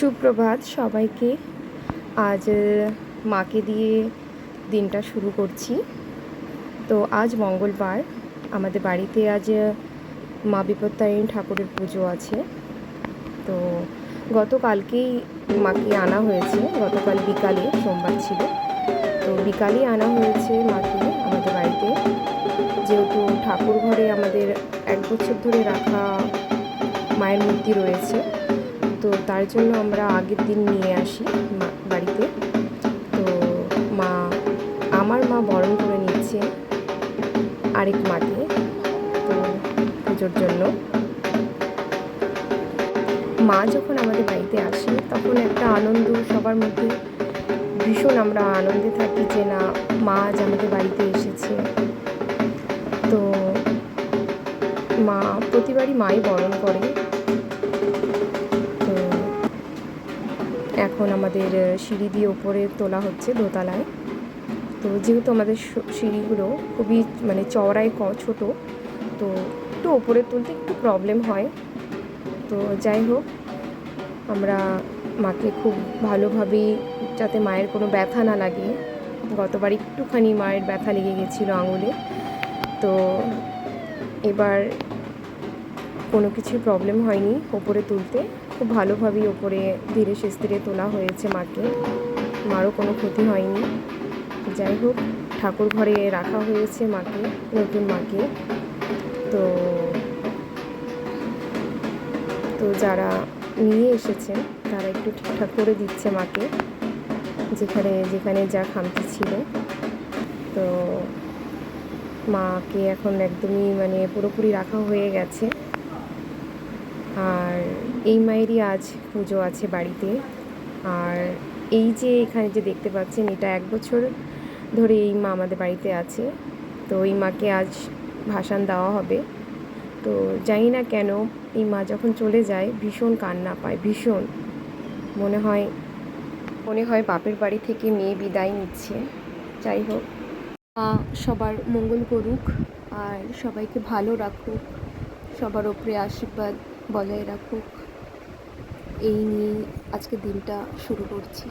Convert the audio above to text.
সুপ্রভাত সবাইকে। আজ মাকে দিয়ে দিনটা শুরু করছি। তো আজ মঙ্গলবার, আমাদের বাড়িতে আজ মা বিপত্তারিণী ঠাকুরের পুজো আছে। তো গতকালকেই মাকে আনা হয়েছে, গতকাল বিকালে, সোমবার ছিল। তো বিকালে আনা হয়েছে মাকে আমাদের বাড়িতে। যেহেতু ঠাকুর ঘরে আমাদের এক বছর ধরে রাখা মায়ের মূর্তি রয়েছে তো তার জন্য আমরা আগের দিন নিয়ে আসি বাড়িতে। তো মা, আমার মা বরণ করে নিচ্ছে আরেক মাকে তো পুজোর জন্য। মা যখন আমাদের বাড়িতে আসে, তখন একটা আনন্দ সবার মধ্যে ভীষণ আমরা আনন্দে থাকি যে না, মা আজ আমাদের বাড়িতে এসেছে। তো মা প্রতিবারই মাই বরণ করে। এখন আমাদের সিঁড়ি দিয়ে ওপরে তোলা হচ্ছে দোতলায়। তো যেহেতু আমাদের সিঁড়িগুলো খুবই মানে চওড়ায় ক, ছোটো, তো একটু ওপরে তুলতে একটু প্রবলেম হয়। তো যাই হোক, আমরা মাকে খুব ভালোভাবেই যাতে মায়ের কোনো ব্যথা না লাগে। গতবার একটুখানি মায়ের ব্যথা লেগে গেছিল আঙুলে। তো এবার কোনো কিছু প্রবলেম হয়নি ওপরে তুলতে। খুব ভালোভাবেই ওপরে ধীরে সুস্থিরে তোলা হয়েছে মাকে। মারও কোনো ক্ষতি হয়নি। যাই হোক, ঠাকুর ঘরে রাখা হয়েছে মাকে, নতুন মাকে। তো তো যারা নিয়ে এসেছেন, তারা একটু ঠিকঠাক করে দিচ্ছে মাকে, যেখানে যেখানে যা খামতি ছিল। তো, মাকে এখন একদমই মানে পুরোপুরি রাখা হয়ে গেছে। আর এই মায়েরই আজ পুজো আছে বাড়িতে। আর এই যে এখানে যে দেখতে পাচ্ছেন, এটা এক বছর ধরে এই মা আমাদের বাড়িতে আছে। তো এই মাকে আজ ভাসান দেওয়া হবে। তো জানি না কেন এই মা যখন চলে যায়, ভীষণ কান্না পায়, ভীষণ। মনে হয় মনে হয় বাপের বাড়ি থেকে মেয়ে বিদায় নিচ্ছে। যাই হোক, মা সবার মঙ্গল করুক আর সবাইকে ভালো রাখুক, সবার ওপরে আশীর্বাদ বজায় রাখুক। এই নিয়েই আজকে দিনটা শুরু করছি।